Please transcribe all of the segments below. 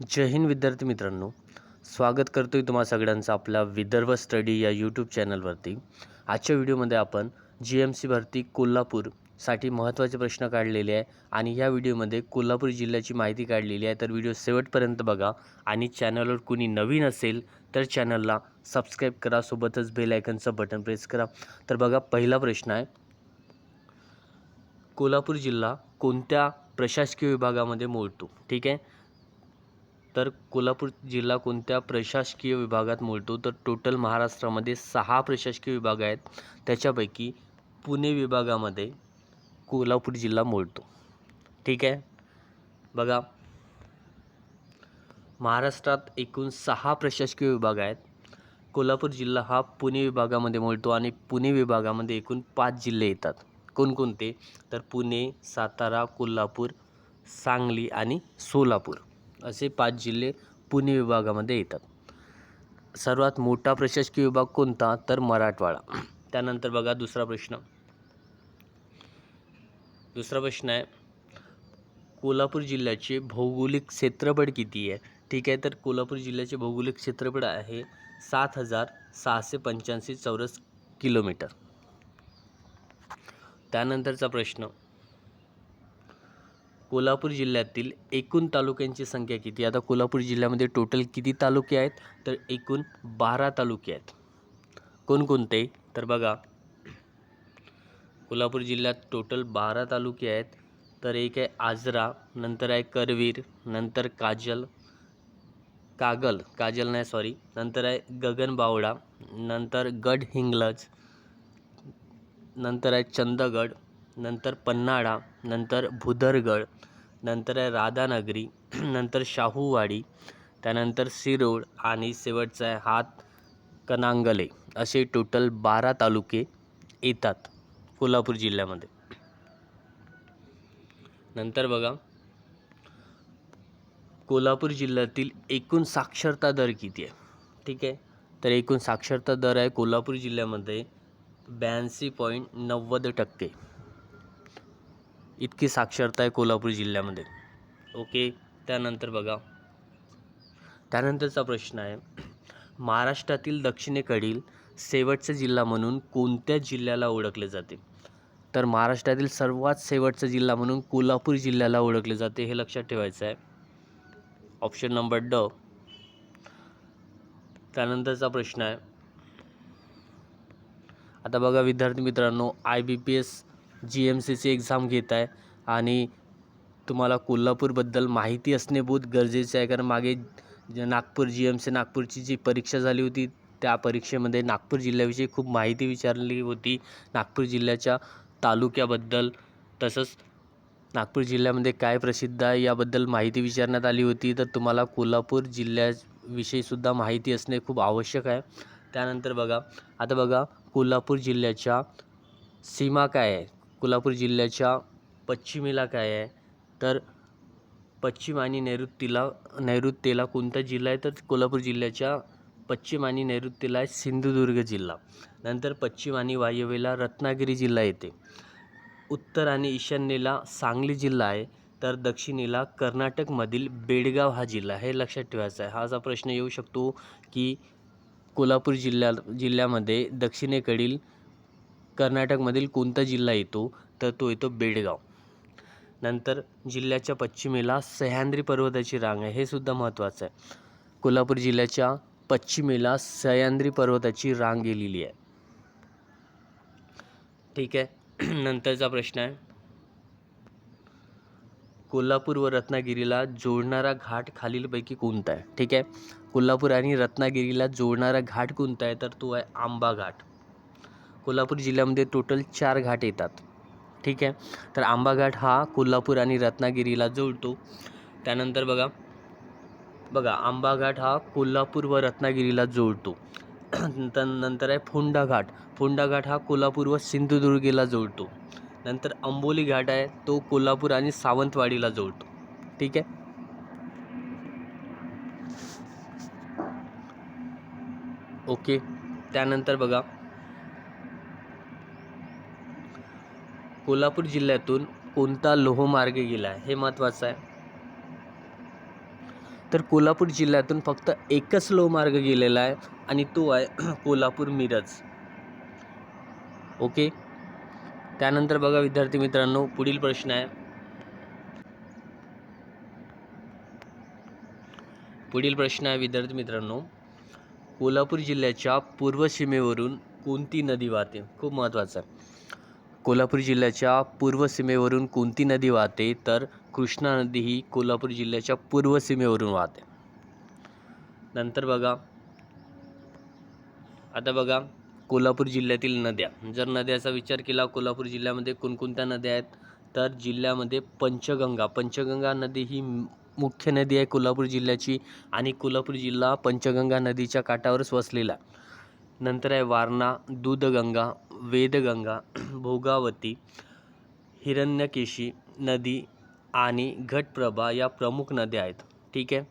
जय हिंद विद्यार्थी मित्रांनो. स्वागत करतोय तुम्हा सगळ्यांचं आपल्या विदर्भ स्टडी या यूट्यूब चॅनलवरती. आजच्या व्हिडिओमध्ये आपण जी एम सी भरती कोल्हापूरसाठी महत्त्वाचे प्रश्न काढलेले आहे आणि या व्हिडिओमध्ये कोल्हापूर जिल्ह्याची माहिती काढलेली आहे. तर व्हिडिओ शेवटपर्यंत बघा आणि चॅनलवर कुणी नवीन असेल तर चॅनलला सबस्क्राईब करा सोबतच बेल आयकनचं बटन प्रेस करा. तर बघा पहिला प्रश्न आहे कोल्हापूर जिल्हा कोणत्या प्रशासकीय विभागामध्ये मोडतो? ठीक आहे? तर कोल्हापूर जिल्हा कोणत्या प्रशासकीय विभागात मोडतो? तर टोटल महाराष्ट्रामध्ये सहा प्रशासकीय विभाग आहेत. त्याच्यापैकी पुणे विभागामध्ये कोल्हापूर जिल्हा मोडतो. ठीक आहे? बघा. महाराष्ट्रात एकूण सहा प्रशासकीय विभाग आहेत. कोल्हापूर जिल्हा हा पुणे विभागामध्ये मोडतो आणि पुणे विभागामध्ये एकूण पाच जिल्हे येतात. कोणकोणते? तर पुणे सातारा कोल्हापूर सांगली आणि सोलापूर. असे पाच जिल्हे पुणे विभागामध्ये येतात. सर्वात मोठा प्रशासकीय विभाग कोणता? तर मराठवाडा. त्यानंतर बघा दुसरा प्रश्न. दुसरा प्रश्न आहे कोल्हापूर जिल्ह्याचे भौगोलिक क्षेत्रफळ किती आहे? ठीक आहे तर कोल्हापूर जिल्ह्याचे भौगोलिक क्षेत्रफळ आहे सात हजार सहाशे पंच्याऐंशी चौरस किलोमीटर. त्यानंतरचा प्रश्न कोल्हापूर जिल्ह्यातील एकूण तालुक्यांची संख्या किती? आता कोल्हापूर जिल्ह्यामध्ये टोटल किती तालुके आहेत? तर एकूण बारा तालुके आहेत. कोणकोणते? तर बघा कोल्हापूर जिल्ह्यात टोटल बारा तालुके आहेत. तर एक आहे आजरा नंतर आहे करवीर नंतर काजल कागल काजल नाही सॉरी नंतर आहे गगनबावडा नंतर गड हिंगलज नंतर आहे चंदगड नंतर पन्हाळा नंतर भुदरगड नंतर आहे राधानगरी नंतर शाहूवाडी त्यानंतर शिरोळ आणि शेवटचा आहे हात कनांगले. असे टोटल बारा तालुके येतात कोल्हापूर जिल्ह्यामध्ये. नंतर बघा कोल्हापूर जिल्ह्यातील एकूण साक्षरता दर किती आहे? ठीक आहे? तर एकूण साक्षरता दर आहे कोल्हापूर जिल्ह्यामध्ये ब्याऐंशी पॉईंट नव्वद टक्के. इतकी साक्षरता आहे कोल्हापूर जिल्ह्यामध्ये. ओके त्यानंतर बघा. त्यानंतरचा प्रश्न आहे महाराष्ट्रातील दक्षिणेकडील शेवटचा जिल्हा म्हणून कोणत्या जिल्ह्याला ओळखले जाते? तर महाराष्ट्रातील सर्वात शेवटचा जिल्हा म्हणून कोल्हापूर जिल्ह्याला ओळखले जाते हे लक्षात ठेवायचं आहे. ऑप्शन नंबर ड. त्यानंतरचा प्रश्न आहे आता बघा विद्यार्थी मित्रांनो I B P S G M सीची एक्झाम घेत आहे आणि तुम्हाला कोल्हापूरबद्दल माहिती असणे बहुत गरजेचे आहे. कारण मागे जे नागपूर जी एम सी नागपूरची जी परीक्षा झाली होती त्या परीक्षेमध्ये नागपूर जिल्ह्याविषयी खूप माहिती विचारली होती. नागपूर जिल्ह्याच्या तालुक्याबद्दल तसंच नागपूर जिल्ह्यामध्ये काय प्रसिद्ध आहे याबद्दल माहिती विचारण्यात आली होती. तर तुम्हाला कोल्हापूर जिल्ह्याविषयीसुद्धा माहिती असणे खूप आवश्यक आहे. त्यानंतर बघा आता बघा कोल्हापूर जिल्ह्याच्या सीमा काय आहे? कोल्हापूर जिल्ह्याच्या पश्चिमेला काय आहे? तर पश्चिम आणि नैऋत्यला नैऋत्येला कोणता जिल्हा आहे? तर कोल्हापूर जिल्ह्याच्या पश्चिम आणि नैऋत्येला आहे सिंधुदुर्ग जिल्हा. नंतर पश्चिम आणि वायव्येला रत्नागिरी जिल्हा येते. उत्तर आणि ईशान्येला सांगली जिल्हा आहे. तर दक्षिणेला कर्नाटकमधील बेडगाव हा जिल्हा हे लक्षात ठेवायचा आहे. हा असा प्रश्न येऊ शकतो की कोल्हापूर जिल्ह्या जिल्ह्यामध्ये दक्षिणेकडील कर्नाटकमधील कोणता जिल्हा येतो? तर तो येतो बेडगाव. नंतर जिल्ह्याच्या पश्चिमेला सह्याद्री पर्वताची रांग आहे. हे सुद्धा महत्त्वाचं आहे. कोल्हापूर जिल्ह्याच्या पश्चिमेला सह्याद्री पर्वताची रांग गेलेली आहे. ठीक आहे. नंतरचा प्रश्न आहे. कोल्हापूर व रत्नागिरीला जोडणारा घाट खालीलपैकी कोणता आहे? ठीक आहे. कोल्हापूर आणि रत्नागिरीला जोडणारा घाट कोणता आहे? तर तो आहे आंबा घाट. कोल्हापूर जिल्ह्यामध्ये टोटल चार घाट येतात. ठीक आहे? तर आंबा घाट हा कोल्हापूर आणि रत्नागिरीला जोडतो त्यानंतर बघा बघा आंबा घाट हा कोल्हापूर व रत्नागिरीला जोडतो नंतर नंतर आहे फोंडा घाट. फोंडा घाट हा कोल्हापूर व सिंधुदुर्गेला जोडतो नंतर अंबोली घाट आहे तो कोल्हापूर आणि सावंतवाडीला जोडतो ठीक आहे? ओके. त्यानंतर बघा कोल्हापूर जिल्ह्यातून कोणता लोहमार्ग गेला आहे? हे महत्त्वाचं आहे. तर कोल्हापूर जिल्ह्यातून फक्त एकच लोहमार्ग गेलेला आहे आणि तो आहे कोल्हापूर मिरज. ओके? त्यानंतर बघा विद्यार्थी मित्रांनो पुढील प्रश्न आहे. पुढील प्रश्न आहे विद्यार्थी मित्रांनो कोल्हापूर जिल्ह्याच्या पूर्व सीमेवरून कोणती नदी वाहते? खूप महत्त्वाचं आहे. कोल्हापूर जिल्ह्याच्या पूर्व सीमेवरून कोणती नदी वाहते? तर कृष्णा नदी ही कोल्हापूर जिल्ह्याच्या पूर्व सीमेवरून वाहते. नंतर बघा. आता बघा. कोल्हापूर जिल्ह्यातील नद्या. जर नद्याचा विचार केला कोल्हापूर जिल्ह्यामध्ये कोणकोणत्या नद्या आहेत? तर जिल्ह्यामध्ये पंचगंगा. पंचगंगा नदी ही मुख्य नदी आहे कोल्हापूर जिल्ह्याची आणि कोल्हापूर जिल्हा पंचगंगा नदीच्या काठावरच वसलेला आहे. नंतर आहे वारणा दूधगंगा वेदगंगा भोगावती हिरण्यकेशी नदी आणि घटप्रभा या प्रमुख नद्या आहेत. ठीक आहे?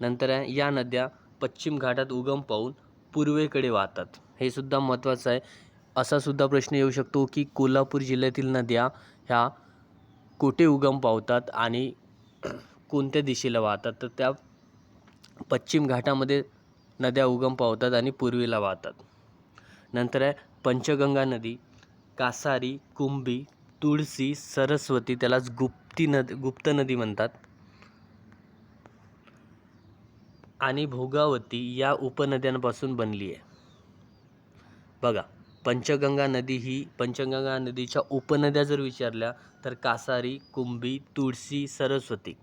नंतर आहे या नद्या पश्चिम घाटात उगम पाहून पूर्वेकडे वाहतात. हे सुद्धा महत्त्वाचं आहे. असा सुद्धा प्रश्न येऊ शकतो की कोल्हापूर जिल्ह्यातील नद्या ह्या कुठे उगम पावतात आणि कोणत्या दिशेला वाहतात? तर त्या पश्चिम घाटामध्ये नद्या उगम पावतात आणि पूर्वेला वाहतात. नंतर आहे पंचगंगा नदी कासारी कुंभी तुळसी सरस्वती त्यालाच गुप्ती नद गुप्त नदी म्हणतात. आणि भोगावती या उपनद्यांपासून बनली आहे. बघा पंचगंगा नदी ही पंचगंगा नदीच्या उपनद्या जर विचारल्या तर कासारी कुंभी तुळसी सरस्वती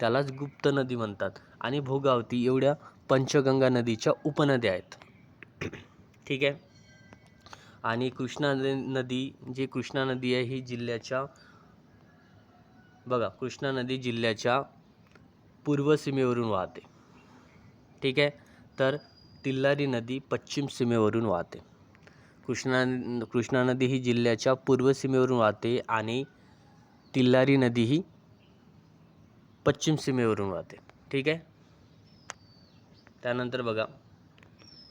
त्यालाच गुप्त नदी म्हणतात. आणि भोगावती एवढ्या पंचगंगा नदीच्या उपनद्या आहेत. ठीक आहे? आणि कृष्णा नदी जी कृष्णा नदी आहे ही जिल्ह्याच्या बघा कृष्णा नदी जिल्ह्याच्या पूर्व सीमेवरून वाहते. ठीक आहे? तर तिल्लारी नदी पश्चिम सीमेवरून वाहते. कृष्णा कृष्णा नदी ही जिल्ह्याच्या पूर्व सीमेवरून वाहते आणि तिल्लारी नदी ही पश्चिम सीमेवरून वाहते. ठीक आहे? त्यानंतर बघा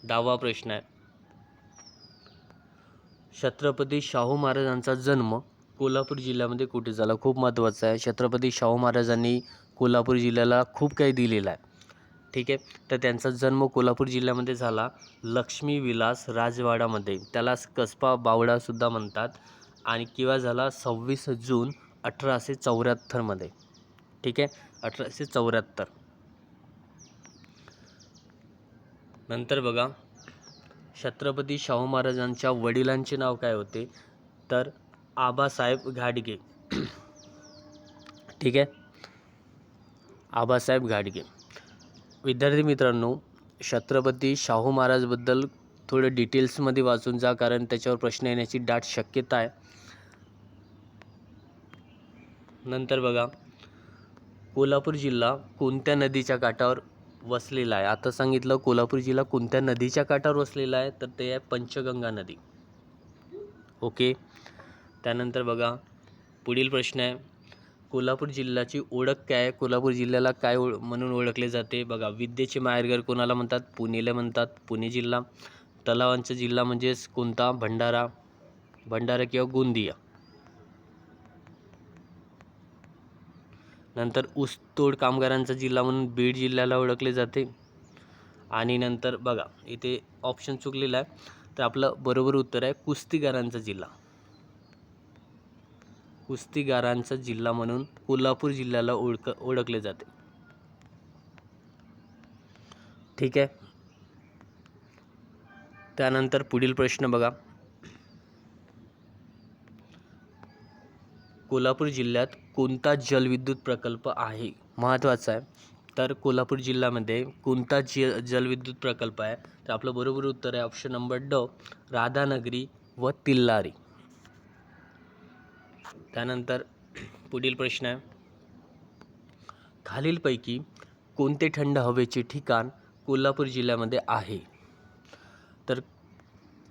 दहावा प्रश्न आहे. छत्रपती शाहू महाराजांचा जन्म कोल्हापूर जिल्ह्यामध्ये कुठे झाला? खूप महत्त्वाचा आहे. छत्रपती शाहू महाराजांनी कोल्हापूर जिल्ह्याला खूप काही दिलेलं आहे. ठीक आहे? तर त्यांचा जन्म कोल्हापूर जिल्ह्यामध्ये झाला. लक्ष्मी विलास राजवाडामध्ये. त्याला कसबा बावडासुद्धा म्हणतात. आणि किंवा झाला सव्वीस जून अठराशे चौऱ्याहत्तरमध्ये. ठीक आहे? अठराशे चौऱ्याहत्तर. नंतर बघा. छत्रपती शाहू महाराजांच्या वडिलांचे नाव काय होते? तर आबासाहेब घाडगे. ठीक आहे? आबासाहेब घाडगे. विद्यार्थी मित्रांनो छत्रपती शाहू महाराजबद्दल थोडं डिटेल्समध्ये वाचून जा कारण त्याच्यावर प्रश्न येण्याची दाट शक्यता आहे. नंतर बघा कोल्हापूर जिल्हा कोणत्या नदीच्या काठावर वसलेला आहे. आता सांगितलं कोल्हापूर जिल्हा कोणत्या नदीच्या काठावर वसलेला आहे तर ते आहे पंचगंगा नदी. ओके? त्यानंतर बघा पुढील प्रश्न आहे. कोल्हापूर जिल्ह्याची ओळख काय आहे? कोल्हापूर जिल्ह्याला काय ओळ म्हणून ओळखले जाते? बघा विद्येचे माहेरघर कोणाला म्हणतात? पुणेला म्हणतात. पुणे जिल्हा. तलावांचा जिल्हा म्हणजेच कोणता? भंडारा. भंडारा किंवा गोंदिया. नंतर ऊसतोड कामगारांचा जिल्हा म्हणून बीड जिल्ह्याला ओळखले जाते. आणि नंतर बघा इथे ऑप्शन चुकलेला आहे. तर आपलं बरोबर उत्तर आहे कुस्तीगारांचा जिल्हा. कुस्तीगारांचा जिल्हा म्हणून कोल्हापूर जिल्ह्याला ओळख ओळखले जाते. ठीक आहे? त्यानंतर पुढील प्रश्न बघा. कोल्हापूर जिल्ह्यात कोणता जलविद्युत प्रकल्प आहे? महत्त्वाचा आहे. तर कोल्हापूर जिल्ह्यामध्ये कोणता ज जलविद्युत प्रकल्प आहे? तर आपलं बरोबर उत्तर आहे ऑप्शन नंबर ड राधानगरी व तिल्लारी. त्यानंतर पुढील प्रश्न आहे. खालीलपैकी कोणते थंड हवेचे ठिकाण कोल्हापूर जिल्ह्यामध्ये आहे? तर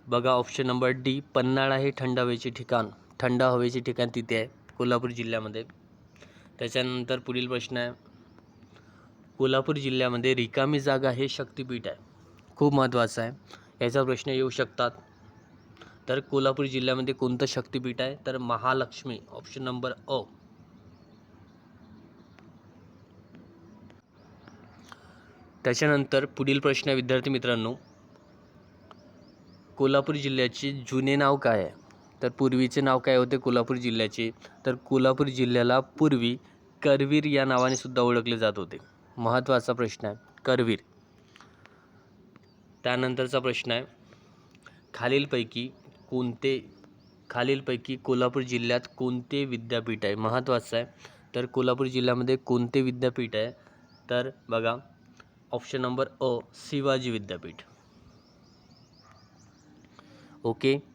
बघा ऑप्शन नंबर डी पन्हाळा हे थंड हवेचे ठिकाण थंड हवेचे ठिकाण तिथे आहे. कोल्हापूर जिल्ह्यामध्ये. त्याच्यानंतर पुढील प्रश्न आहे. कोल्हापूर जिल्ह्यामध्ये रिकामी जागा हे शक्तिपीठ आहे. खूप महत्त्वाचं आहे. याचा प्रश्न येऊ शकतात. तर कोल्हापूर जिल्ह्यामध्ये कोणतं शक्तिपीठ आहे? तर महालक्ष्मी ऑप्शन नंबर अ त्याच्यानंतर पुढील प्रश्न आहे विद्यार्थी मित्रांनो. कोल्हापूर जिल्ह्याचे जुने नाव काय आहे? तर पूर्वीचे नाव काय होते? कोल्हापूर जिल्ह्याचे. तर कोल्हापूर जिल्ह्याला पूर्वी करवीर या नावाने सुद्धा ओळखले जात होते. महत्त्वाचा प्रश्न आहे करवीर. त्यानंतरचा प्रश्न आहे खालीलपैकी कोणते खालीलपैकी कोल्हापूर जिल्ह्यात कोणते विद्यापीठ आहे? महत्त्वाचं आहे. तर कोल्हापूर जिल्ह्यामध्ये कोणते विद्यापीठ आहे? तर बघा ऑप्शन नंबर अ शिवाजी विद्यापीठ. ओके?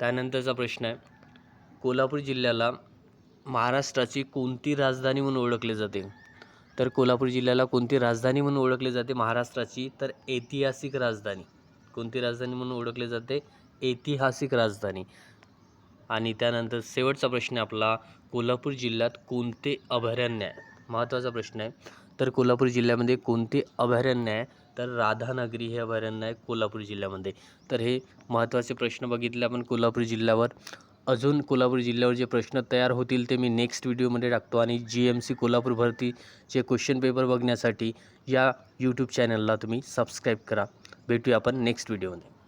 त्यानंतरचा प्रश्न आहे. कोल्हापूर जिल्ह्याला महाराष्ट्राची कोणती राजधानी म्हणून ओळखले जाते? तर कोल्हापूर जिल्ह्याला कोणती राजधानी म्हणून ओळखले जाते? महाराष्ट्राची तर ऐतिहासिक राजधानी. कोणती राजधानी म्हणून ओळखले जाते? ऐतिहासिक राजधानी. आणि त्यानंतर शेवटचा प्रश्न आहे आपला कोल्हापूर जिल्ह्यात कोणते अभयारण्य आहे? महत्त्वाचा प्रश्न आहे. तर कोल्हापूर जिल्ह्यामध्ये कोणते अभयारण्य आहे? तर राधानगरी हे अभयारण्य आहे कोल्हापूर जिल्ह्यामध्ये. तर हे महत्त्वाचे प्रश्न बघितले आपण कोल्हापूर जिल्ह्यावर. अजून कोल्हापूर जिल्ह्यावर जे प्रश्न तयार होतील ते मी नेक्स्ट व्हिडिओमध्ये टाकतो. आणि जी एम सी कोल्हापूर भरतीचे क्वेश्चन पेपर बघण्यासाठी या यूट्यूब चॅनलला तुम्ही सबस्क्राईब करा. भेटूया आपण नेक्स्ट व्हिडिओमध्ये